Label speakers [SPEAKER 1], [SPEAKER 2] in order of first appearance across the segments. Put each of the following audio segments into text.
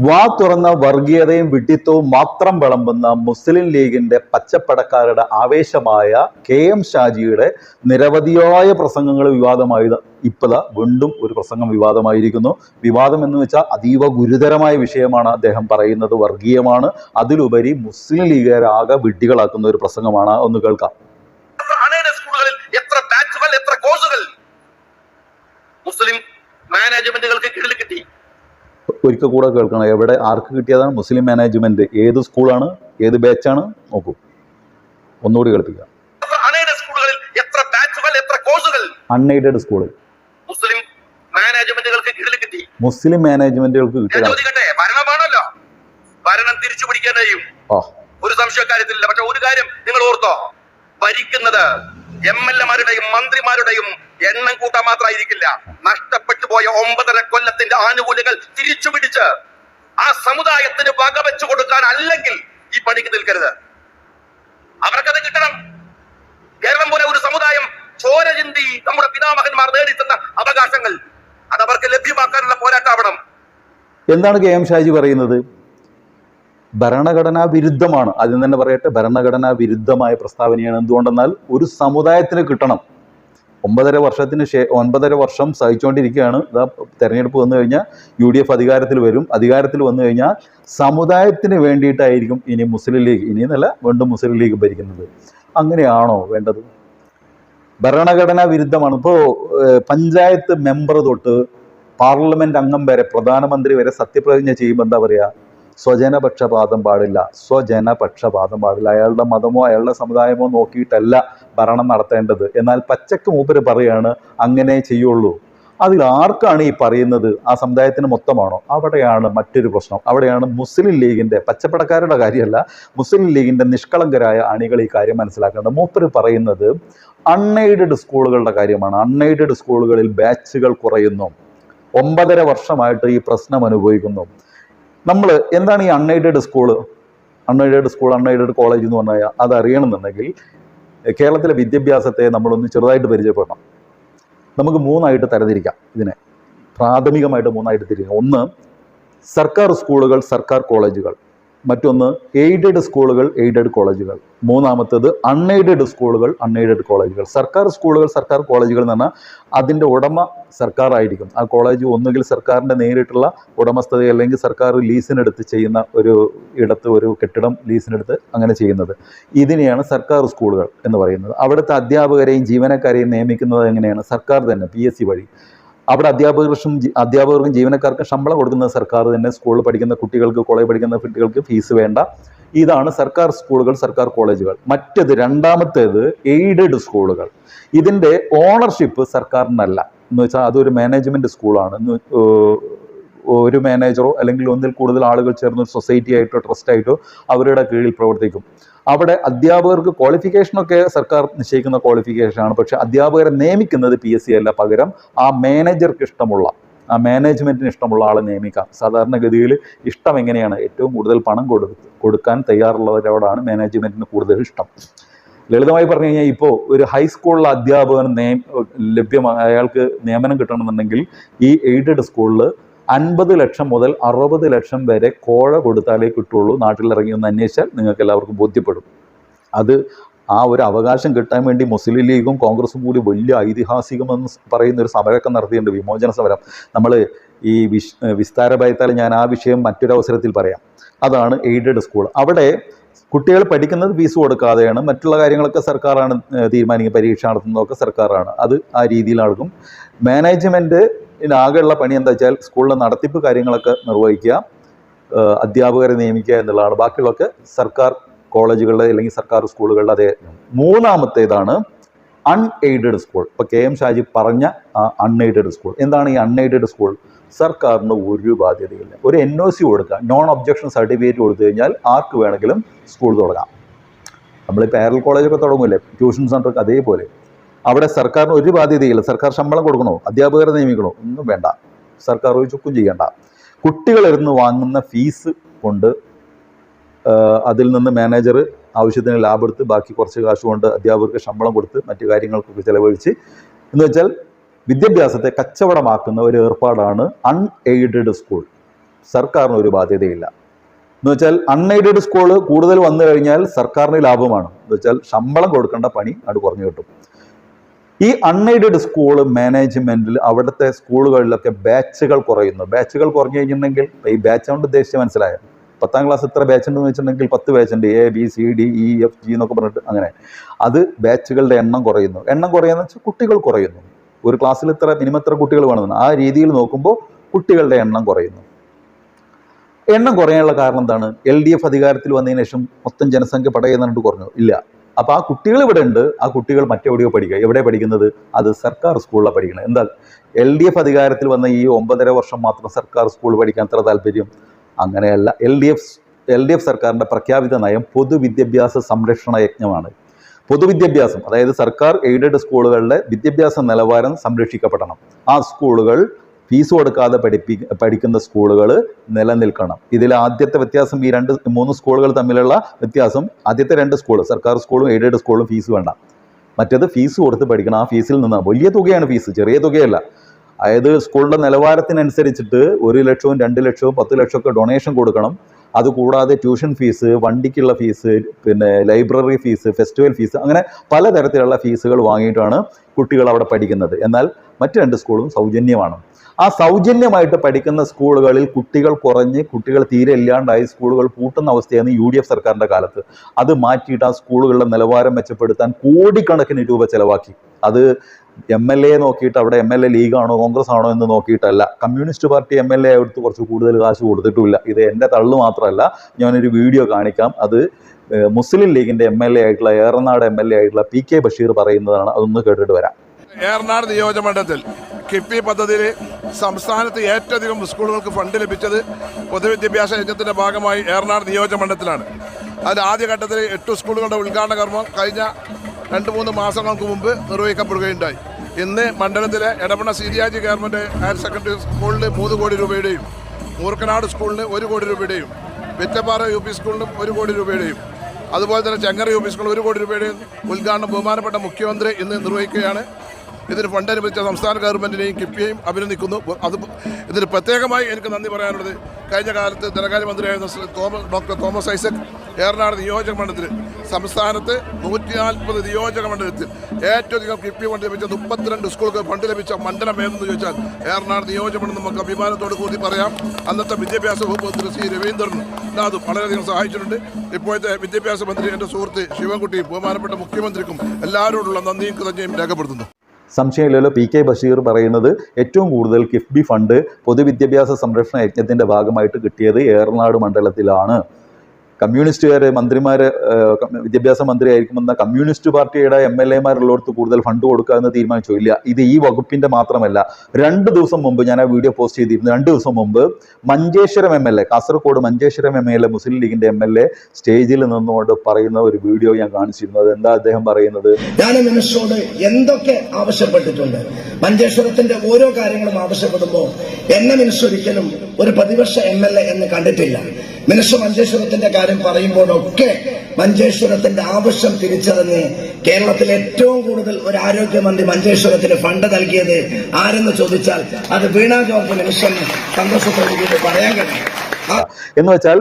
[SPEAKER 1] വാ തുറന്ന വർഗീയതയും വിഡിത്തവും മാത്രം വിളമ്പുന്ന മുസ്ലിം ലീഗിന്റെ പച്ചപ്പടക്കാരുടെ ആവേശമായ കെ എം ഷാജിയുടെ നിരവധിയായ പ്രസംഗങ്ങൾ വിവാദമായി ഇപ്പത വീണ്ടും ഒരു പ്രസംഗം വിവാദമായിരിക്കുന്നു. വിവാദം എന്ന് വെച്ചാൽ അതീവ ഗുരുതരമായ വിഷയമാണ് അദ്ദേഹം പറയുന്നത്. വർഗീയമാണ്. അതിലുപരി മുസ്ലിം ലീഗരാകെ വിഡ്ഢികളാക്കുന്ന ഒരു പ്രസംഗമാണ്. ഒന്ന് കേൾക്കാം.
[SPEAKER 2] സ്കൂളുകളിൽ എത്ര എത്ര മുസ്ലിം മാനേജ്മെന്റുകൾക്ക് കീഴിൽ കിട്ടി?
[SPEAKER 1] ഒരിക്കൽ കൂടെ കേൾക്കണം. എവിടെ ആർക്ക് കിട്ടിയതാണ്? മുസ്ലിം മാനേജ്മെന്റ് ഏത് സ്കൂളാണ്? ഏത് ബാച്ചാണ് നോക്കൂ. ഒന്നുകൂടി കേൾപ്പിക്കുക അൺഎയ്ഡഡ് സ്കൂളിൽ
[SPEAKER 2] മുസ്ലിം മാനേജ്മെന്റുകൾക്ക് കീഴിൽ കിട്ടി.
[SPEAKER 1] മുസ്ലിം മാനേജ്മെന്റുകൾക്ക് കിട്ടിയതാണ്
[SPEAKER 2] ചോദിക്കട്ടെ ഭരണമാണല്ലോ. ഭരണം തിരിച്ചു പിടിക്കാൻ കഴിയും. ഒരു സംശയക്കാര്യത്തിലില്ല പക്ഷെ ഒരു കാര്യം നിങ്ങൾ ഓർത്തോ? ഭരിക്കുന്നത് എം എൽ എമാരുടെയും മന്ത്രിമാരുടെയും എണ്ണം കൂട്ടാൻ മാത്രമായിരിക്കില്ല. നഷ്ടപ്പെട്ടു പോയ ഒമ്പതര കൊല്ലത്തിന്റെ ആനുകൂല്യങ്ങൾ തിരിച്ചു പിടിച്ച് ആ സമുദായത്തിന് വകവെച്ചു കൊടുക്കാൻ അല്ലെങ്കിൽ ഈ പണിക്ക് നിൽക്കരുത്. അവർക്കത് കിട്ടണം. കേരളം പോലെ ഒരു സമുദായം ചോര ചിന്തി നമ്മുടെ പിതാമഹന്മാർ നേടിത്തന്ന അവകാശങ്ങൾ അത് അവർക്ക് ലഭ്യമാക്കാനുള്ള പോരാട്ടാവണം.
[SPEAKER 1] എന്താണ് കെ എം ഷാജി പറയുന്നത്? ഭരണഘടനാ വിരുദ്ധമാണ്. ആദ്യം തന്നെ പറയട്ടെ ഭരണഘടനാ വിരുദ്ധമായ പ്രസ്താവനയാണ് എന്തുകൊണ്ടെന്നാൽ ഒരു സമുദായത്തിന് കിട്ടണം. ഒമ്പതര വർഷത്തിന് ശേ ഒൻപതര വർഷം സഹിച്ചുകൊണ്ടിരിക്കുകയാണ് ഇതാ തെരഞ്ഞെടുപ്പ് വന്നു കഴിഞ്ഞാൽ യു ഡി എഫ് അധികാരത്തിൽ വരും. അധികാരത്തിൽ വന്നു കഴിഞ്ഞാൽ സമുദായത്തിന് വേണ്ടിയിട്ടായിരിക്കും ഇനി മുസ്ലിം ലീഗ് ഇനി എന്നല്ല വീണ്ടും മുസ്ലിം ലീഗ് ഭരിക്കുന്നത്. അങ്ങനെയാണോ വേണ്ടത്? ഭരണഘടനാ വിരുദ്ധമാണ്. ഇപ്പോൾ പഞ്ചായത്ത് മെമ്പർ തൊട്ട് പാർലമെന്റ് അംഗം വരെ പ്രധാനമന്ത്രി വരെ സത്യപ്രതിജ്ഞ ചെയ്യുമ്പോൾ എന്താ പറയുക സ്വജനപക്ഷപാതം പാടില്ല. സ്വജനപക്ഷപാതം പാടില്ല. അയാളുടെ മതമോ അയാളുടെ സമുദായമോ നോക്കിയിട്ടല്ല ഭരണം നടത്തേണ്ടത്. എന്നാൽ പച്ചക്ക് മൂപ്പര് പറയാണ് അങ്ങനെ ചെയ്യുള്ളൂ. അതിൽ ആർക്കാണ് ഈ പറയുന്നത്? ആ സമുദായത്തിന് മൊത്തമാണോ? അവിടെയാണ് മറ്റൊരു പ്രശ്നം. അവിടെയാണ് മുസ്ലിം ലീഗിന്റെ പച്ചപ്പടക്കാരുടെ കാര്യമല്ല മുസ്ലിം ലീഗിന്റെ നിഷ്കളങ്കരായ അണികൾ ഈ കാര്യം മനസ്സിലാക്കേണ്ടത്. മൂപ്പര് പറയുന്നത് അൺഎയ്ഡഡ് സ്കൂളുകളുടെ കാര്യമാണ്. അൺഎയ്ഡഡ് സ്കൂളുകളിൽ ബാച്ചുകൾ കുറയുന്നു. ഒമ്പതര വർഷമായിട്ട് ഈ പ്രശ്നം അനുഭവിക്കുന്നു. നമ്മൾ എന്താണ് ഈ unaided school unaided school unaided college എന്ന് പറഞ്ഞാൽ അത് അറിയണമെന്നുണ്ടെങ്കിൽ കേരളത്തിലെ വിദ്യാഭ്യാസത്തെ നമ്മളൊന്ന് ചെറുതായിട്ട് പരിചയപ്പെടണം. നമുക്ക് മൂന്നായിട്ട് തരംതിരിക്കാം ഇതിനെ. പ്രാഥമികമായിട്ട് മൂന്നായിട്ട് തിരിക്കാം ഒന്ന് സർക്കാർ സ്കൂളുകൾ സർക്കാർ കോളേജുകൾ മറ്റൊന്ന് എയ്ഡഡ് സ്കൂളുകൾ എയ്ഡഡ് കോളേജുകൾ മൂന്നാമത്തേത് അൺഎയ്ഡഡ് സ്കൂളുകൾ അൺഎയ്ഡഡ് കോളേജുകൾ സർക്കാർ സ്കൂളുകൾ സർക്കാർ കോളേജുകൾ എന്ന് പറഞ്ഞാൽ അതിന്റെ ഉടമ സർക്കാർ ആയിരിക്കും ആ കോളേജ് ഒന്നുകിൽ സർക്കാരിന്റെ നേരിട്ടുള്ള ഉടമസ്ഥത അല്ലെങ്കിൽ സർക്കാർ ലീസിനെടുത്ത് ചെയ്യുന്ന ഒരു ഇടത്ത് ഒരു കെട്ടിടം ലീസിനെടുത്ത് അങ്ങനെ ചെയ്യുന്നത്. ഇതിനെയാണ് സർക്കാർ സ്കൂളുകൾ എന്ന് പറയുന്നത്. അവിടുത്തെ അധ്യാപകരെയും ജീവനക്കാരെയും നിയമിക്കുന്നത് എങ്ങനെയാണ്? സർക്കാർ തന്നെ പി വഴി. അവിടെ അധ്യാപകർക്കും അധ്യാപകർക്കും ജീവനക്കാർക്കും ശമ്പളം കൊടുക്കുന്ന സർക്കാർ തന്നെ സ്കൂളിൽ പഠിക്കുന്ന കുട്ടികൾക്ക് കോളേജ് പഠിക്കുന്ന കുട്ടികൾക്ക് ഫീസ് വേണ്ട. ഇതാണ് സർക്കാർ സ്കൂളുകൾ സർക്കാർ കോളേജുകൾ. മറ്റേത് രണ്ടാമത്തേത് എയ്ഡഡ് സ്കൂളുകൾ. ഇതിന്റെ ഓണർഷിപ്പ് സർക്കാരിനല്ല. എന്ന് വെച്ചാൽ അതൊരു മാനേജ്മെന്റ് സ്കൂളാണ് ഒരു മാനേജറോ അല്ലെങ്കിൽ ഒന്നിൽ കൂടുതൽ ആളുകൾ ചേർന്ന് സൊസൈറ്റി ആയിട്ടോ ട്രസ്റ്റ് ആയിട്ടോ അവരുടെ കീഴിൽ പ്രവർത്തിക്കും. അവിടെ അധ്യാപകർക്ക് ക്വാളിഫിക്കേഷനൊക്കെ സർക്കാർ നിശ്ചയിക്കുന്ന ക്വാളിഫിക്കേഷനാണ് പക്ഷെ അധ്യാപകരെ നിയമിക്കുന്നത് പി എസ് സി അല്ല. പകരം ആ മാനേജർക്ക് ഇഷ്ടമുള്ള ആ മാനേജ്മെന്റിന് ഇഷ്ടമുള്ള ആളെ നിയമിക്കാം. സാധാരണഗതിയിൽ ഇഷ്ടം എങ്ങനെയാണ്? ഏറ്റവും കൂടുതൽ പണം കൊടുത്ത് കൊടുക്കാൻ തയ്യാറുള്ളവരോടാണ് മാനേജ്മെന്റിന് കൂടുതൽ ഇഷ്ടം. ലളിതമായി പറഞ്ഞു കഴിഞ്ഞാൽ ഇപ്പോൾ ഒരു ഹൈസ്കൂളിലെ അധ്യാപകന് നിയ ലഭ്യമായ അയാൾക്ക് നിയമനം കിട്ടണമെന്നുണ്ടെങ്കിൽ ഈ എയ്ഡഡ് സ്കൂളിൽ അൻപത് ലക്ഷം മുതൽ അറുപത് ലക്ഷം വരെ കോഴ കൊടുത്താലേ കിട്ടുള്ളൂ. നാട്ടിലിറങ്ങി ഒന്ന് അന്വേഷിച്ചാൽ നിങ്ങൾക്ക് എല്ലാവർക്കും ബോധ്യപ്പെടും. അത് ആ ഒരു അവകാശം കിട്ടാൻ വേണ്ടി മുസ്ലിം ലീഗും കോൺഗ്രസും കൂടി വലിയ ഐതിഹാസികമെന്ന് പറയുന്ന ഒരു സമരമൊക്കെ നടത്തിയിട്ടുണ്ട്. വിമോചന സമരം. നമ്മൾ ഈ വിശ് വിസ്താര ഭയത്താൽ ഞാൻ ആ വിഷയം മറ്റൊരവസരത്തിൽ പറയാം. അതാണ് എയ്ഡഡ് സ്കൂൾ. അവിടെ കുട്ടികൾ പഠിക്കുന്നത് ഫീസ് കൊടുക്കാതെയാണ്. മറ്റുള്ള കാര്യങ്ങളൊക്കെ സർക്കാരാണ് തീരുമാനിക്കുക പരീക്ഷ നടത്തുന്നതൊക്കെ സർക്കാരാണ്. അത് ആ രീതിയിൽ മാനേജ്മെന്റ് ആകെയുള്ള പണി എന്താ വെച്ചാൽ സ്കൂളിലെ നടത്തിപ്പ് കാര്യങ്ങളൊക്കെ നിർവഹിക്കുക അധ്യാപകരെ നിയമിക്കുക എന്നുള്ളതാണ്. ബാക്കിയുള്ളതൊക്കെ സർക്കാർ കോളേജുകളിലെ അല്ലെങ്കിൽ സർക്കാർ സ്കൂളുകളുടെ അതേ മൂന്നാമത്തേതാണ് അൺഎയ്ഡഡ് സ്കൂൾ. ഇപ്പോൾ കെ എം ഷാജി പറഞ്ഞ ആ അൺഎയ്ഡഡ് സ്കൂൾ. എന്താണ് ഈ അൺഎയ്ഡഡ് സ്കൂൾ? സർക്കാരിന് ഒരു ബാധ്യതയില്ല. ഒരു എൻ ഒ സി കൊടുക്കുക. നോൺ ഒബ്ജക്ഷൻ സർട്ടിഫിക്കറ്റ് കൊടുത്തു കഴിഞ്ഞാൽ ആർക്ക് വേണമെങ്കിലും സ്കൂൾ തുടങ്ങാം. നമ്മൾ പാരൽ കോളേജൊക്കെ തുടങ്ങൂല്ലേ ട്യൂഷൻ സെന്ററൊക്കെ അതേപോലെ. അവിടെ സർക്കാരിന് ഒരു ബാധ്യതയില്ല. സർക്കാർ ശമ്പളം കൊടുക്കണോ? അധ്യാപകരെ നിയമിക്കണോ? ഒന്നും വേണ്ട. സർക്കാർ ഒരു ചുക്കും ചെയ്യേണ്ട. കുട്ടികളിരുന്ന് വാങ്ങുന്ന ഫീസ് കൊണ്ട് അതിൽ നിന്ന് മാനേജർ ആവശ്യത്തിന് ലാഭെടുത്ത് ബാക്കി കുറച്ച് കാശ് കൊണ്ട് അധ്യാപകർക്ക് ശമ്പളം കൊടുത്ത് മറ്റു കാര്യങ്ങൾക്കൊക്കെ ചിലവഴിച്ച്. എന്ന് വെച്ചാൽ വിദ്യാഭ്യാസത്തെ കച്ചവടമാക്കുന്ന ഒരു ഏർപ്പാടാണ് അൺഎയ്ഡഡ് സ്കൂൾ സർക്കാരിന് ഒരു ബാധ്യതയില്ല. എന്ന് വെച്ചാൽ അൺഎയ്ഡഡ് സ്കൂൾ കൂടുതൽ വന്നു കഴിഞ്ഞാൽ സർക്കാരിന് ലാഭമാണ്. എന്ന് വെച്ചാൽ ശമ്പളം കൊടുക്കേണ്ട പണി അത് കുറഞ്ഞു കിട്ടും. ഈ അൺഎയ്ഡഡ് സ്കൂൾ മാനേജ്മെന്റിൽ അവിടുത്തെ സ്കൂളുകളിലൊക്കെ ബാച്ചുകൾ കുറയുന്നു. ബാച്ചുകൾ കുറഞ്ഞു കഴിഞ്ഞിട്ടുണ്ടെങ്കിൽ ഈ ബാച്ച് കൊണ്ട് ഉദ്ദേശിച്ച് മനസ്സിലായ? പത്താം ക്ലാസ് എത്ര ബാച്ച് ഉണ്ടെന്ന് വെച്ചിട്ടുണ്ടെങ്കിൽ പത്ത് ബാച്ച് ഉണ്ട്. A B C D E F G എന്നൊക്കെ പറഞ്ഞിട്ട് അങ്ങനെ. അത് ബാച്ചുകളുടെ എണ്ണം കുറയുന്നു. എണ്ണം കുറയുന്ന വെച്ചാൽ കുട്ടികൾ കുറയുന്നു. ഒരു ക്ലാസ്സിൽ ഇത്ര മിനിമം ഇത്ര കുട്ടികൾ വേണമെന്ന്. ആ രീതിയിൽ നോക്കുമ്പോൾ കുട്ടികളുടെ എണ്ണം കുറയുന്നു. എണ്ണം കുറയാനുള്ള കാരണം എന്താണ്? എൽ ഡി എഫ് അധികാരത്തിൽ വന്നതിന് ശേഷം മൊത്തം ജനസംഖ്യ പടയുന്നുണ്ട് കുറഞ്ഞു. ഇല്ല. അപ്പോൾ ആ കുട്ടികൾ ഇവിടെ ഉണ്ട് ആ കുട്ടികൾ മറ്റെവിടെയോ പഠിക്കുക. എവിടെ പഠിക്കുന്നത്? അത് സർക്കാർ സ്കൂളിലാണ് പഠിക്കുന്നത് എന്താ എൽ ഡി എഫ് അധികാരത്തിൽ വന്ന ഈ ഒമ്പതര വർഷം മാത്രം സർക്കാർ സ്കൂളിൽ പഠിക്കാൻ അത്ര താല്പര്യം? അങ്ങനെയല്ല. L D F L D F സർക്കാരിന്റെ പ്രഖ്യാപിത നയം പൊതുവിദ്യാഭ്യാസ സംരക്ഷണ യജ്ഞമാണ്. പൊതുവിദ്യാഭ്യാസം അതായത് സർക്കാർ എയ്ഡഡ് സ്കൂളുകളുടെ വിദ്യാഭ്യാസ നിലവാരം സംരക്ഷിക്കപ്പെടണം. ആ സ്കൂളുകൾ ഫീസ് കൊടുക്കാതെ പഠിപ്പി പഠിക്കുന്ന സ്കൂളുകൾ നിലനിൽക്കണം. ഇതിൽ ആദ്യത്തെ വ്യത്യാസം ഈ രണ്ട് മൂന്ന് സ്കൂളുകൾ തമ്മിലുള്ള വ്യത്യാസം ആദ്യത്തെ രണ്ട് സ്കൂൾ സർക്കാർ സ്കൂളും എയ്ഡഡ് സ്കൂളും ഫീസ് വേണ്ട. മറ്റേത് ഫീസ് കൊടുത്ത് പഠിക്കണം. ആ ഫീസിൽ നിന്ന് വലിയ തുകയാണ് ഫീസ് ചെറിയ തുകയല്ല. അതായത് സ്കൂളിന്റെ നിലവാരത്തിനനുസരിച്ചിട്ട് ഒരു ലക്ഷവും രണ്ട് ലക്ഷവും പത്ത് ലക്ഷമൊക്കെ ഡൊണേഷൻ കൊടുക്കണം. അതുകൂടാതെ ട്യൂഷൻ ഫീസ് വണ്ടിക്കുള്ള ഫീസ് പിന്നെ ലൈബ്രറി ഫീസ് ഫെസ്റ്റിവൽ ഫീസ് അങ്ങനെ പലതരത്തിലുള്ള ഫീസുകൾ വാങ്ങിയിട്ടാണ് കുട്ടികൾ അവിടെ പഠിക്കുന്നത്. എന്നാൽ മറ്റ് രണ്ട് സ്കൂളും സൗജന്യമാണ്. ആ സൗജന്യമായിട്ട് പഠിക്കുന്ന സ്കൂളുകളിൽ കുട്ടികൾ കുറഞ്ഞ് കുട്ടികൾ തീരെ ഇല്ലാണ്ടായി സ്കൂളുകൾ പൂട്ടുന്ന അവസ്ഥയാണ് യു ഡി എഫ് സർക്കാരിന്റെ കാലത്ത്. അത് മാറ്റിയിട്ട് ആ സ്കൂളുകളുടെ നിലവാരം മെച്ചപ്പെടുത്താൻ കോടിക്കണക്കിന് രൂപ ചെലവാക്കി. അത് എം എൽ എ നോക്കിയിട്ട് അവിടെ എം എൽ എ ലീഗാണോ കോൺഗ്രസ് ആണോ എന്ന് നോക്കിയിട്ടല്ല. Communist party M L A എടുത്ത് കുറച്ച് കൂടുതൽ കാശ് കൊടുത്തിട്ടില്ല ഇത് എന്റെ തള്ളു മാത്രമല്ല ഞാനൊരു വീഡിയോ കാണിക്കാം. അത് മുസ്ലിം ലീഗിന്റെ എം എൽ എ ആയിട്ടുള്ള ഏറനാട് എം എൽ എ ആയിട്ടുള്ള പി കെ ബഷീർ പറയുന്നതാണ്. അതൊന്ന് കേട്ടിട്ട് വരാം.
[SPEAKER 3] ഏറനാട് നിയോജകമണ്ഡലത്തിൽ കിഫ്ബി പദ്ധതിയിൽ സംസ്ഥാനത്ത് ഏറ്റവും സ്കൂളുകൾക്ക് ഫണ്ട് ലഭിച്ചത് പൊതുവിദ്യാഭ്യാസ യജ്ഞത്തിന്റെ ഭാഗമായി ഏറനാട് നിയോജകമണ്ഡലത്തിലാണ് അതിൽ ആദ്യഘട്ടത്തിൽ എട്ട് സ്കൂളുകളുടെ ഉദ്ഘാടന കർമ്മം കഴിഞ്ഞ രണ്ട് മൂന്ന് മാസങ്ങൾക്ക് മുമ്പ് നിർവഹിക്കപ്പെടുകയുണ്ടായി. ഇന്ന് മണ്ഡലത്തിലെ എടമണ സീരിയാജി ഗവൺമെന്റ് ഹയർ സെക്കൻഡറി സ്കൂളിന് മൂന്ന് കോടി രൂപയുടെയും മൂർക്കനാട് സ്കൂളിന് ഒരു കോടി രൂപയുടെയും വെറ്റപ്പാറ യു പി സ്കൂളിന് ഒരു കോടി രൂപയുടെയും അതുപോലെ തന്നെ ചെങ്ങറ യു പി സ്കൂൾ ഒരു കോടി രൂപയുടെയും ഉദ്ഘാടനം ബഹുമാനപ്പെട്ട മുഖ്യമന്ത്രി ഇന്ന് നിർവഹിക്കുകയാണ്. ഇതിന് ഫണ്ട് അനുവദിച്ച സംസ്ഥാന ഗവൺമെന്റിനെയും കിഫ്ബിയെയും അഭിനന്ദിക്കുന്നു. അത് ഇതിന് പ്രത്യേകമായി എനിക്ക് നന്ദി പറയാനുള്ളത് കഴിഞ്ഞ കാലത്ത് ധനകാര്യമന്ത്രിയായിരുന്ന തോമസ് ഡോക്ടർ തോമസ് ഐസക് ഏറനാട് നിയോജക മണ്ഡലത്തിൽ സംസ്ഥാനത്ത് നൂറ്റി നാൽപ്പത് നിയോജക മണ്ഡലത്തിൽ ഏറ്റവും അധികം കിഫ്ബി ഫണ്ട് ലഭിച്ച മുപ്പത്തിരണ്ട് സ്കൂളുകൾ ഫണ്ട് ലഭിച്ച മണ്ഡലം ഏതെന്ന് ചോദിച്ചാൽ ഏറനാട് നിയോജക മണ്ഡലം നമുക്ക് അഭിമാനത്തോട് കൂടി പറയാം. അന്നത്തെ വിദ്യാഭ്യാസ വകുപ്പ് മന്ത്രി ശ്രീ രവീന്ദ്രനും അത് വളരെയധികം സഹായിച്ചിട്ടുണ്ട്. ഇപ്പോഴത്തെ വിദ്യാഭ്യാസ മന്ത്രി എന്റെ സുഹൃത്ത് ശിവൻകുട്ടിയും ബഹുമാനപ്പെട്ട മുഖ്യമന്ത്രിക്കും എല്ലാവരോടുള്ള നന്ദിയും കൃതജ്ഞയും രേഖപ്പെടുത്തുന്നു.
[SPEAKER 1] സംശയമില്ലല്ലോ. പി കെ ബഷീർ പറയുന്നത് ഏറ്റവും കൂടുതൽ കിഫ്ബി ഫണ്ട് പൊതുവിദ്യാഭ്യാസ സംരക്ഷണ യജ്ഞത്തിന്റെ ഭാഗമായിട്ട് കിട്ടിയത് ഏറനാട് മണ്ഡലത്തിലാണ്. കമ്മ്യൂണിസ്റ്റുകാർ മന്ത്രിമാർ വിദ്യാഭ്യാസ മന്ത്രി ആയിരിക്കുമെന്ന കമ്മ്യൂണിസ്റ്റ് പാർട്ടിയുടെ എം എൽ എമാരുള്ളവർക്ക് കൂടുതൽ ഫണ്ട് കൊടുക്കുക എന്ന് തീരുമാനിച്ചു. ഇല്ല ഇത് ഈ വകുപ്പിന്റെ മാത്രമല്ല. രണ്ട് ദിവസം മുമ്പ് ഞാൻ ആ വീഡിയോ പോസ്റ്റ് ചെയ്തിരുന്നു. രണ്ട് ദിവസം മുമ്പ് Manjeshwaram M L A Kasaragod Manjeshwaram M L A Muslim ലീഗിന്റെ എം എൽ എ സ്റ്റേജിൽ നിന്നുകൊണ്ട് പറയുന്ന ഒരു വീഡിയോ ഞാൻ കാണിച്ചിരുന്നത്. എന്താ അദ്ദേഹം പറയുന്നത്?
[SPEAKER 4] ഞാൻ മിനിസ്റ്ററോട് എന്തൊക്കെ ആവശ്യപ്പെട്ടിട്ടുണ്ട്? മഞ്ചേശ്വരത്തിന്റെ ഓരോ കാര്യങ്ങളും ആവശ്യപ്പെടുമ്പോൾ എന്നെ മിനിസ്റ്റർ ഒരിക്കലും ഒരു പ്രതിപക്ഷ എം എൽ എ എന്ന് കണ്ടിട്ടില്ല. മനുഷ്യ മഞ്ചേശ്വരത്തിന്റെ കാര്യം പറയുമ്പോഴൊക്കെ മഞ്ചേശ്വരത്തിന്റെ ആവശ്യം തിരിച്ചറിഞ്ഞ് കേരളത്തിൽ ഏറ്റവും കൂടുതൽ ഒരു ആരോഗ്യമന്ത്രി മഞ്ചേശ്വരത്തിന് ഫണ്ട് നൽകിയത് ആരെന്ന് ചോദിച്ചാൽ അത് വീണ ജോർജ് മിനിസ്റ്റർ സന്തോഷത്തോട് പറയാൻ കഴിയും.
[SPEAKER 1] എന്ന് വെച്ചാൽ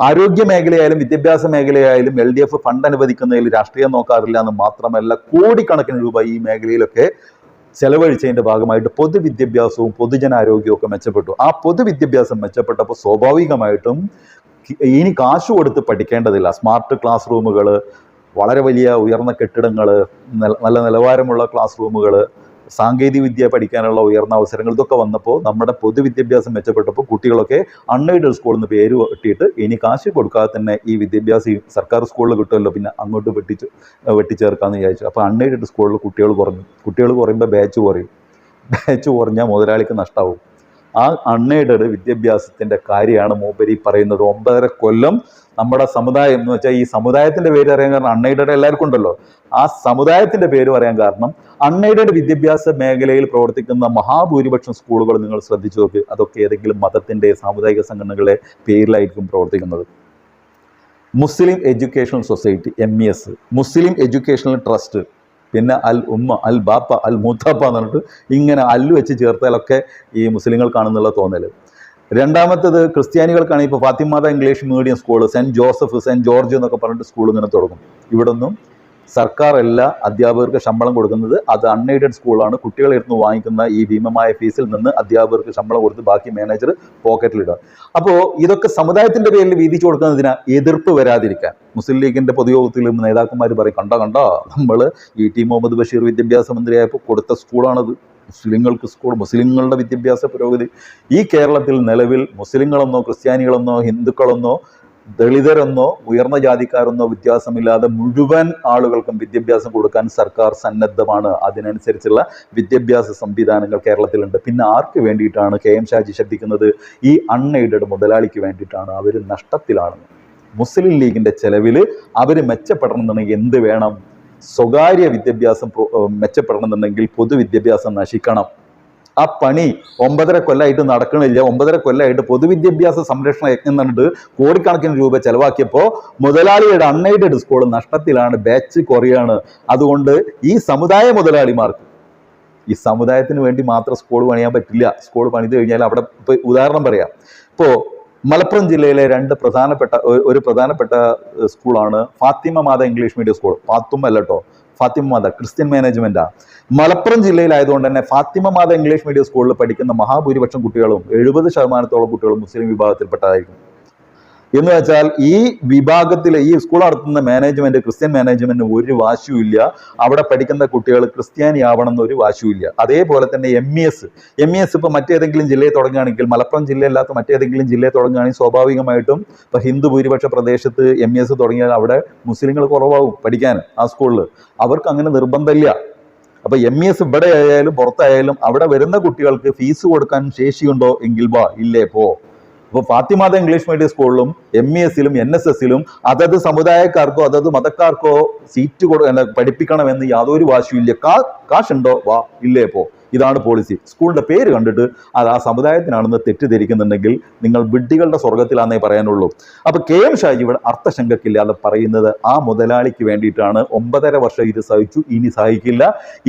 [SPEAKER 1] ആരോഗ്യ മേഖലയായാലും വിദ്യാഭ്യാസ മേഖലയായാലും എൽ ഡി എഫ് ഫണ്ട് അനുവദിക്കുന്നതിൽ രാഷ്ട്രീയം നോക്കാറില്ല എന്ന് മാത്രമല്ല കോടിക്കണക്കിന് രൂപ ഈ മേഖലയിലൊക്കെ ചെലവഴിച്ചതിന്റെ ഭാഗമായിട്ട് പൊതുവിദ്യാഭ്യാസവും പൊതുജനാരോഗ്യവും ഒക്കെ മെച്ചപ്പെട്ടു. ആ പൊതുവിദ്യാഭ്യാസം മെച്ചപ്പെട്ടപ്പോൾ സ്വാഭാവികമായിട്ടും ഇനി കാശ് കൊടുത്ത് പഠിക്കേണ്ടതില്ല. സ്മാർട്ട് ക്ലാസ് റൂമുകൾ വളരെ വലിയ ഉയർന്ന കെട്ടിടങ്ങൾ നല്ല നിലവാരമുള്ള ക്ലാസ് റൂമുകൾ സാങ്കേതിക വിദ്യ പഠിക്കാനുള്ള ഉയർന്ന അവസരങ്ങൾ ഇതൊക്കെ വന്നപ്പോൾ നമ്മുടെ പൊതുവിദ്യാഭ്യാസം മെച്ചപ്പെട്ടപ്പോൾ കുട്ടികളൊക്കെ അൺഎയ്ഡഡ് സ്കൂളിൽ നിന്ന് പേര് വെട്ടിയിട്ട് ഇനി കാശ് കൊടുക്കാതെ തന്നെ ഈ വിദ്യാഭ്യാസം ഈ സർക്കാർ സ്കൂളിൽ കിട്ടുമല്ലോ പിന്നെ അങ്ങോട്ട് വെട്ടിച്ച് വെട്ടിച്ചേർക്കാമെന്ന് വിചാരിച്ചു. അപ്പോൾ അൺഎയ്ഡഡ് സ്കൂളിൽ കുട്ടികൾ കുറഞ്ഞു. കുട്ടികൾ കുറയുമ്പോൾ ബാച്ച് കുറയും. ബാച്ച് കുറഞ്ഞാൽ മുതലാളിക്ക് നഷ്ടമാവും ആ അൺഎയ്ഡഡ് വിദ്യാഭ്യാസത്തിന്റെ കാര്യമാണ് മൂപ്പരി പറയുന്നത്. ഒമ്പതര കൊല്ലം നമ്മുടെ സമുദായം എന്ന് വെച്ചാൽ ഈ സമുദായത്തിന്റെ പേര് അറിയാൻ കാരണം അൺഎയ്ഡഡ് എല്ലാവർക്കും ഉണ്ടല്ലോ. ആ സമുദായത്തിന്റെ പേര് പറയാൻ കാരണം അൺഎയ്ഡഡ് വിദ്യാഭ്യാസ മേഖലയിൽ പ്രവർത്തിക്കുന്ന മഹാഭൂരിപക്ഷം സ്കൂളുകൾ നിങ്ങൾ ശ്രദ്ധിച്ചു നോക്ക്. അതൊക്കെ ഏതെങ്കിലും മതത്തിന്റെ സാമുദായിക സംഘടനകളെ പേരിലായിരിക്കും പ്രവർത്തിക്കുന്നത്. Muslim educational society M E S. Muslim educational trust. പിന്നെ അൽ ഉമ്മ അൽ ബാപ്പ അൽ മൂത്താപ്പ എന്ന് പറഞ്ഞിട്ട് ഇങ്ങനെ അല്ല് വെച്ച് ചേർത്താലൊക്കെ ഈ മുസ്ലിങ്ങൾ കാണുന്നുള്ള തോന്നൽ രണ്ടാമത്തത് ക്രിസ്ത്യാനികൾക്കാണ് ഇപ്പോൾ Fathimatha English medium school saint Joseph saint George എന്നൊക്കെ പറഞ്ഞിട്ട് സ്കൂൾ ഇങ്ങനെ തുടങ്ങും. ഇവിടൊന്നും സർക്കാർ എല്ലാ അധ്യാപകർക്ക് ശമ്പളം കൊടുക്കുന്നത്. അത് അൺഎയ്ഡഡ് സ്കൂളാണ് കുട്ടികളെ ഇരുന്ന് വാങ്ങിക്കുന്ന ഈ ഭീമമായ ഫീസിൽ നിന്ന് അധ്യാപകർക്ക് ശമ്പളം കൊടുത്ത് ബാക്കി മാനേജർ പോക്കറ്റിലിടുക അപ്പോൾ ഇതൊക്കെ സമുദായത്തിന്റെ പേരിൽ വീതിച്ചു കൊടുക്കുന്നതിന് എതിർപ്പ് വരാതിരിക്കാൻ. മുസ്ലിം ലീഗിന്റെ പൊതുയോഗത്തിലും നേതാക്കന്മാർ പറയും കണ്ട കണ്ട? നമ്മൾ ഇ ടി. മുഹമ്മദ് ബഷീർ വിദ്യാഭ്യാസ മന്ത്രിയായപ്പോൾ കൊടുത്ത സ്കൂളാണത്. മുസ്ലിങ്ങൾക്ക് സ്കൂൾ മുസ്ലിങ്ങളുടെ വിദ്യാഭ്യാസ പുരോഗതി. ഈ കേരളത്തിൽ നിലവിൽ മുസ്ലിങ്ങളെന്നോ ക്രിസ്ത്യാനികളെന്നോ ഹിന്ദുക്കളെന്നോ ദളിതരെന്നോ ഉയർന്ന ജാതിക്കാരെന്നോ വ്യത്യാസമില്ലാതെ മുഴുവൻ ആളുകൾക്കും വിദ്യാഭ്യാസം കൊടുക്കാൻ സർക്കാർ സന്നദ്ധമാണ്. അതിനനുസരിച്ചുള്ള വിദ്യാഭ്യാസ സംവിധാനങ്ങൾ കേരളത്തിലുണ്ട്. പിന്നെ ആർക്ക് വേണ്ടിയിട്ടാണ് കെ എം ഷാജി ശ്രദ്ധിക്കുന്നത് ഈ അൺഎയ്ഡഡ് മുതലാളിക്ക് വേണ്ടിയിട്ടാണ്. അവർ നഷ്ടത്തിലാണ് മുസ്ലിം ലീഗിന്റെ ചെലവിൽ അവർ മെച്ചപ്പെടണമെന്നുണ്ടെങ്കിൽ എന്ത് വേണം? സ്വകാര്യ വിദ്യാഭ്യാസം മെച്ചപ്പെടണമെന്നുണ്ടെങ്കിൽ പൊതുവിദ്യാഭ്യാസം നശിക്കണം. ആ പണി ഒമ്പതര കൊല്ലമായിട്ട് നടക്കണില്ല. ഒമ്പതര കൊല്ലമായിട്ട് പൊതുവിദ്യാഭ്യാസ സംരക്ഷണ യജ്ഞം കണ്ടിട്ട് കോടിക്കണക്കിന് രൂപ ചെലവാക്കിയപ്പോൾ മുതലാളിയുടെ അൺഎയ്ഡഡ് സ്കൂൾ നഷ്ടത്തിലാണ് ബാച്ച് കുറയാണ്. അതുകൊണ്ട് ഈ സമുദായ മുതലാളിമാർക്ക് ഈ സമുദായത്തിന് വേണ്ടി മാത്രം സ്കൂൾ പണിയാൻ പറ്റില്ല. സ്കൂൾ പണിത് കഴിഞ്ഞാൽ അവിടെ ഇപ്പൊ ഉദാഹരണം പറയാം. ഇപ്പോൾ മലപ്പുറം ജില്ലയിലെ രണ്ട് പ്രധാനപ്പെട്ട ഒരു- പ്രധാനപ്പെട്ട സ്കൂളാണ് Fathima Matha English medium school ഫാത്തും അല്ല കേട്ടോ ഫാത്തിമ മാത ക്രിസ്ത്യൻ മാനേജ്മെന്റാ. മലപ്പുറം ജില്ലയിലായതുകൊണ്ട് തന്നെ ഫാത്തിമ മാത ഇംഗ്ലീഷ് മീഡിയം സ്കൂളിൽ പഠിക്കുന്ന മഹാഭൂരിപക്ഷം കുട്ടികളും എഴുപത് ശതമാനത്തോളം കുട്ടികളും മുസ്ലിം വിഭാഗത്തിൽപ്പെട്ടതായിരിക്കും. എന്ന് വെച്ചാൽ ഈ വിഭാഗത്തിലെ ഈ സ്കൂൾ നടത്തുന്ന മാനേജ്മെന്റ് ക്രിസ്ത്യൻ മാനേജ്മെന്റിന് ഒരു വാശിയുമില്ല അവിടെ പഠിക്കുന്ന കുട്ടികൾ ക്രിസ്ത്യാനി ആവണം എന്നൊരു വാശിയും ഇല്ല. അതേപോലെ തന്നെ M E S M E S ഇപ്പൊ മറ്റേതെങ്കിലും ജില്ലയിൽ തുടങ്ങുകയാണെങ്കിൽ മലപ്പുറം ജില്ലയല്ലാത്ത മറ്റേതെങ്കിലും ജില്ലയിൽ തുടങ്ങുകയാണെങ്കിൽ സ്വാഭാവികമായിട്ടും ഇപ്പൊ ഹിന്ദു ഭൂരിപക്ഷ പ്രദേശത്ത് എം ഇ എസ് തുടങ്ങിയാൽ അവിടെ മുസ്ലിങ്ങൾ കുറവാകും പഠിക്കാൻ ആ സ്കൂളിൽ അവർക്ക് അങ്ങനെ നിർബന്ധമില്ല. അപ്പൊ എം ഇ എസ് ഇവിടെ ആയാലും പുറത്തായാലും അവിടെ വരുന്ന കുട്ടികൾക്ക് ഫീസ് കൊടുക്കാൻ ശേഷിയുണ്ടോ? എങ്കിൽ വാ ഇല്ലേ പോ. അപ്പോൾ ഫാത്തിമാത ഇംഗ്ലീഷ് മീഡിയം സ്കൂളിലും എം ഇ എസിലും എൻ എസ് എസിലും അതത് സമുദായക്കാർക്കോ അതത് മതക്കാർക്കോ സീറ്റ് കൊടു പഠിപ്പിക്കണമെന്ന് യാതൊരു വാശിയും കാ കാശുണ്ടോ? വാ. ഇല്ലേ പോ ഇതാണ് പോളിസി സ്കൂളിന്റെ പേര് കണ്ടിട്ട് അത് ആ സമുദായത്തിനാണെന്ന് തെറ്റിദ്ധരിക്കുന്നുണ്ടെങ്കിൽ നിങ്ങൾ വിഡ്ഢികളുടെ സ്വർഗത്തിലാന്നേ പറയാനുള്ളൂ. അപ്പോൾ കെ എം ഷാജി ഇവിടെ അർത്ഥശങ്കക്കില്ലാതെ പറയുന്നത് ആ മുതലാളിക്ക് വേണ്ടിയിട്ടാണ്. ഒമ്പതര വർഷം ഇത് സഹിച്ചു ഇനി സഹിക്കില്ല.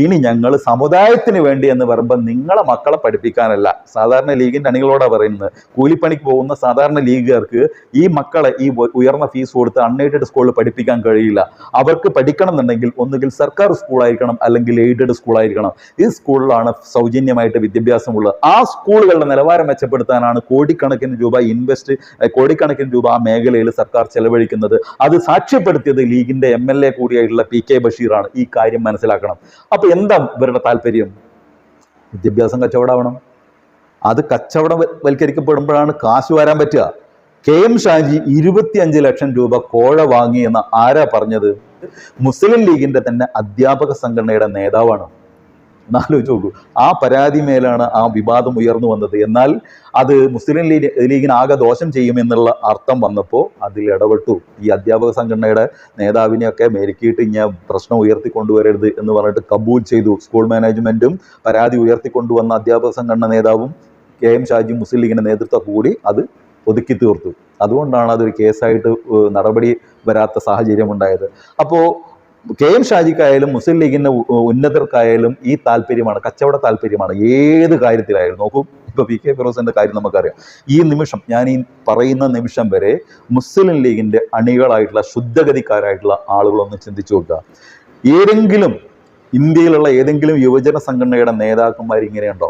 [SPEAKER 1] ഇനി ഞങ്ങൾ സമുദായത്തിന് വേണ്ടി എന്ന് പറയുമ്പോൾ നിങ്ങളെ മക്കളെ പഠിപ്പിക്കാനല്ല. സാധാരണ ലീഗിന്റെ അണികളോടാണ് പറയുന്നത്. കൂലിപ്പണിക്ക് പോകുന്ന സാധാരണ ലീഗുകാർക്ക് ഈ മക്കളെ ഈ ഉയർന്ന ഫീസ് കൊടുത്ത് അൺഎയ്ഡഡ് സ്കൂളിൽ പഠിപ്പിക്കാൻ കഴിയില്ല. അവർക്ക് പഠിക്കണം എന്നുണ്ടെങ്കിൽ ഒന്നുകിൽ സർക്കാർ സ്കൂളായിരിക്കണം അല്ലെങ്കിൽ എയ്ഡഡ് സ്കൂളായിരിക്കണം ഈ സ്കൂളിലാണ് സൗജന്യമായിട്ട് വിദ്യാഭ്യാസമുള്ളത് ആ സ്കൂളുകളുടെ നിലവാരം മെച്ചപ്പെടുത്താനാണ് കോടിക്കണക്കിന് രൂപ ഇൻവെസ്റ്റ് കോടിക്കണക്കിന് രൂപ ആ മേഖലയിൽ സർക്കാർ ചെലവഴിക്കുന്നത്. അത് സാക്ഷ്യപ്പെടുത്തിയത് ലീഗിന്റെ എം എൽ എ കൂടിയായിട്ടുള്ള പി കെ ബഷീറാണ്. ഈ കാര്യം മനസ്സിലാക്കണം. അപ്പൊ എന്താ ഇവരുടെ താല്പര്യം? വിദ്യാഭ്യാസം കച്ചവടമാവണം. അത് കച്ചവടം വൽക്കരിക്കപ്പെടുമ്പോഴാണ് കാശ് വരാൻ പറ്റുക. കെ എം ഷാജി ഇരുപത്തിയഞ്ച് ലക്ഷം രൂപ കോഴ വാങ്ങിയെന്ന് ആരാ പറഞ്ഞത്? മുസ്ലിം ലീഗിന്റെ തന്നെ അധ്യാപക സംഘടനയുടെ നേതാവാണ്. എന്നാലോചിച്ച് നോക്കൂ ആ പരാതി മേലാണ് ആ വിവാദം ഉയർന്നു വന്നത്. എന്നാൽ അത് മുസ്ലിം ലീഗ് ലീഗിന് ആകെ ദോഷം ചെയ്യുമെന്നുള്ള അർത്ഥം വന്നപ്പോൾ അതിൽ ഇടപെട്ടു. ഈ അധ്യാപക സംഘടനയുടെ നേതാവിനെയൊക്കെ മെരുക്കിയിട്ട് ഇങ്ങനെ പ്രശ്നം ഉയർത്തിക്കൊണ്ടുവരരുത് എന്ന് പറഞ്ഞിട്ട് കബൂൽ ചെയ്തു. സ്കൂൾ മാനേജ്മെന്റും പരാതി ഉയർത്തിക്കൊണ്ടുവന്ന അധ്യാപക സംഘടന നേതാവും കെ എം ഷാജി മുസ്ലിം ലീഗിന്റെ നേതൃത്വം കൂടി അത് ഒതുക്കി തീർത്തു. അതുകൊണ്ടാണ് അതൊരു കേസായിട്ട് നടപടി വരാത്ത സാഹചര്യം ഉണ്ടായത്. അപ്പോൾ കെ എം ഷാജിക്കായാലും മുസ്ലിം ലീഗിന്റെ ഉന്നതർക്കായാലും ഈ താല്പര്യമാണ് കച്ചവട താല്പര്യമാണ്. ഏത് കാര്യത്തിലായാലും നോക്കൂ ഇപ്പൊ പി കെ ഫിറോസിന്റെ കാര്യം നമുക്കറിയാം. ഈ നിമിഷം ഞാൻ ഈ പറയുന്ന നിമിഷം വരെ മുസ്ലിം ലീഗിന്റെ അണികളായിട്ടുള്ള ശുദ്ധഗതിക്കാരായിട്ടുള്ള ആളുകളൊന്ന് ചിന്തിച്ചു നോക്കുക. ഏതെങ്കിലും ഇന്ത്യയിലുള്ള ഏതെങ്കിലും യുവജന സംഘടനയുടെ നേതാക്കന്മാർ ഇങ്ങനെയുണ്ടോ?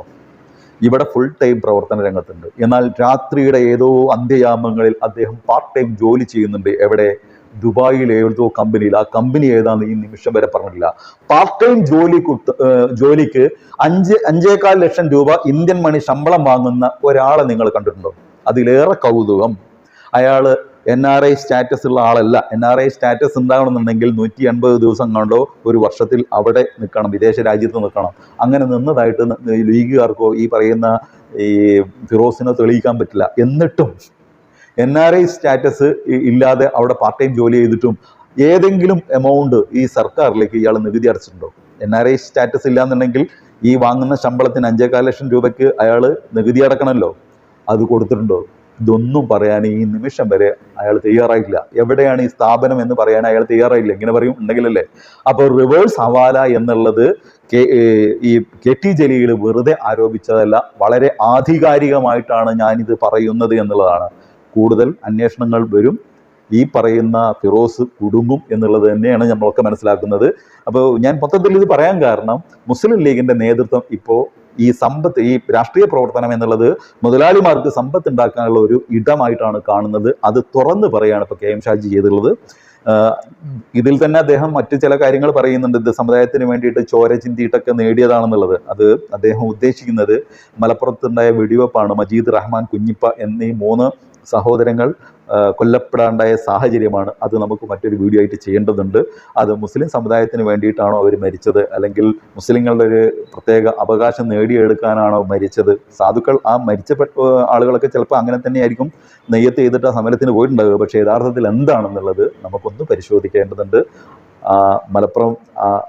[SPEAKER 1] ഇവിടെ ഫുൾ ടൈം പ്രവർത്തന രംഗത്തുണ്ട്. എന്നാൽ രാത്രിയുടെ ഏതോ അന്ത്യയാമങ്ങളിൽ അദ്ദേഹം പാർട്ട് ടൈം ജോലി ചെയ്യുന്നുണ്ട്. എവിടെ? ദുബായിലെ ഏതോ കമ്പനിയിൽ ആ കമ്പനി ഏതാന്ന് ഈ നിമിഷം വരെ പറഞ്ഞില്ല പാർട്ട് ടൈം ജോലി ജോലിക്ക് അഞ്ച് അഞ്ചേകാൽ ലക്ഷം രൂപ ഇന്ത്യൻ മണി ശമ്പളം വാങ്ങുന്ന ഒരാളെ നിങ്ങൾ കണ്ടിട്ടുണ്ടോ? അതിലേറെ കൗതുകം. അയാൾ എൻ ആർ ഐ സ്റ്റാറ്റസ് ഉള്ള ആളല്ല. എൻ ആർ ഐ സ്റ്റാറ്റസ് ഉണ്ടാകണമെന്നുണ്ടെങ്കിൽ നൂറ്റി എൺപത് ദിവസം കണ്ടോ ഒരു വർഷത്തിൽ അവിടെ നിൽക്കണം വിദേശ രാജ്യത്ത് നിൽക്കണം. അങ്ങനെ നിന്നതായിട്ട് ലീഗുകാർക്കോ ഈ പറയുന്ന ഈ ഫിറോസിനെ തെളിയിക്കാൻ പറ്റില്ല. എന്നിട്ടും എൻ ആർ ഐ സ്റ്റാറ്റസ് ഇല്ലാതെ അവിടെ പാർട്ട് ടൈം ജോലി ചെയ്തിട്ടും ഏതെങ്കിലും എമൗണ്ട് ഈ സർക്കാരിലേക്ക് ഇയാൾ നികുതി അടച്ചിട്ടുണ്ടോ? എൻ ആർ ഐ സ്റ്റാറ്റസ് ഇല്ലാന്നുണ്ടെങ്കിൽ ഈ വാങ്ങുന്ന ശമ്പളത്തിന് അഞ്ചേകാൽ ലക്ഷം രൂപയ്ക്ക് അയാൾ നികുതി അടക്കണമല്ലോ. അത് കൊടുത്തിട്ടുണ്ടോ? ഇതൊന്നും പറയാൻ ഈ നിമിഷം വരെ അയാൾ തയ്യാറായില്ല എവിടെയാണ് ഈ സ്ഥാപനം എന്ന് പറയാൻ അയാൾ തയ്യാറായില്ല. ഇങ്ങനെ പറയും ഉണ്ടെങ്കിലല്ലേ? അപ്പോൾ റിവേഴ്സ് ഹവാല എന്നുള്ളത് ഈ കെ ടി ജലീൽ വെറുതെ ആരോപിച്ചതല്ല വളരെ ആധികാരികമായിട്ടാണ് ഞാനിത് പറയുന്നത് എന്നുള്ളതാണ്. കൂടുതൽ അന്വേഷണങ്ങൾ വരും. ഈ പറയുന്ന ഫിറോസ് കുടുങ്ങും എന്നുള്ളത് തന്നെയാണ് നമ്മളൊക്കെ മനസ്സിലാക്കുന്നത്. അപ്പോൾ ഞാൻ മൊത്തത്തിൽ ഇത് പറയാൻ കാരണം മുസ്ലിം ലീഗിന്റെ നേതൃത്വം ഇപ്പോൾ ഈ സമ്പത്ത് ഈ രാഷ്ട്രീയ പ്രവർത്തനം എന്നുള്ളത് മുതലാളിമാർക്ക് സമ്പത്ത് ഉണ്ടാക്കാനുള്ള ഒരു ഇടമായിട്ടാണ് കാണുന്നത്. അത് തുറന്ന് പറയാണ് ഇപ്പോൾ കെ എം ഷാജി ചെയ്തിട്ടുള്ളത്. ഇതിൽ തന്നെ അദ്ദേഹം മറ്റു ചില കാര്യങ്ങൾ പറയുന്നുണ്ട്. ഇത് സമുദായത്തിന് വേണ്ടിയിട്ട് ചോര ചിന്തിയിട്ടൊക്കെ നേടിയതാണെന്നുള്ളത്. അത് അദ്ദേഹം ഉദ്ദേശിക്കുന്നത് മലപ്പുറത്തുണ്ടായ വെടിവെപ്പാണ് മജീദ് റഹ്മാൻ കുഞ്ഞിപ്പ എന്നീ മൂന്ന് സഹോദരങ്ങൾ കൊല്ലപ്പെടാണ്ടായ സാഹചര്യമാണ് അത് നമുക്ക് മറ്റൊരു വീഡിയോ ആയിട്ട് ചെയ്യേണ്ടതുണ്ട്. അത് മുസ്ലിം സമുദായത്തിന് വേണ്ടിയിട്ടാണോ അവർ മരിച്ചത്? അല്ലെങ്കിൽ മുസ്ലിങ്ങളുടെ ഒരു പ്രത്യേക അവകാശം നേടിയെടുക്കാനാണോ മരിച്ചത്? സാധുക്കൾ ആ മരിച്ച ആളുകളൊക്കെ ചിലപ്പോൾ അങ്ങനെ തന്നെയായിരിക്കും നെയ്യത്ത് ചെയ്തിട്ട് ആ സമരത്തിന് പോയിട്ടുണ്ടാവുക. പക്ഷേ യഥാർത്ഥത്തിൽ എന്താണെന്നുള്ളത് നമുക്കൊന്ന് പരിശോധിക്കേണ്ടതുണ്ട്. മലപ്പുറം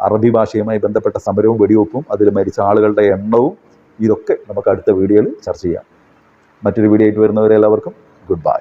[SPEAKER 1] അറബി ഭാഷയുമായി ബന്ധപ്പെട്ട സമരവും വെടിവെപ്പും അതിൽ മരിച്ച ആളുകളുടെ എണ്ണവും ഇതൊക്കെ നമുക്ക് അടുത്ത വീഡിയോയിൽ ചർച്ച ചെയ്യാം. മറ്റൊരു വീഡിയോ ആയിട്ട് വരുന്നവരെ എല്ലാവർക്കും ഗുഡ് ബൈ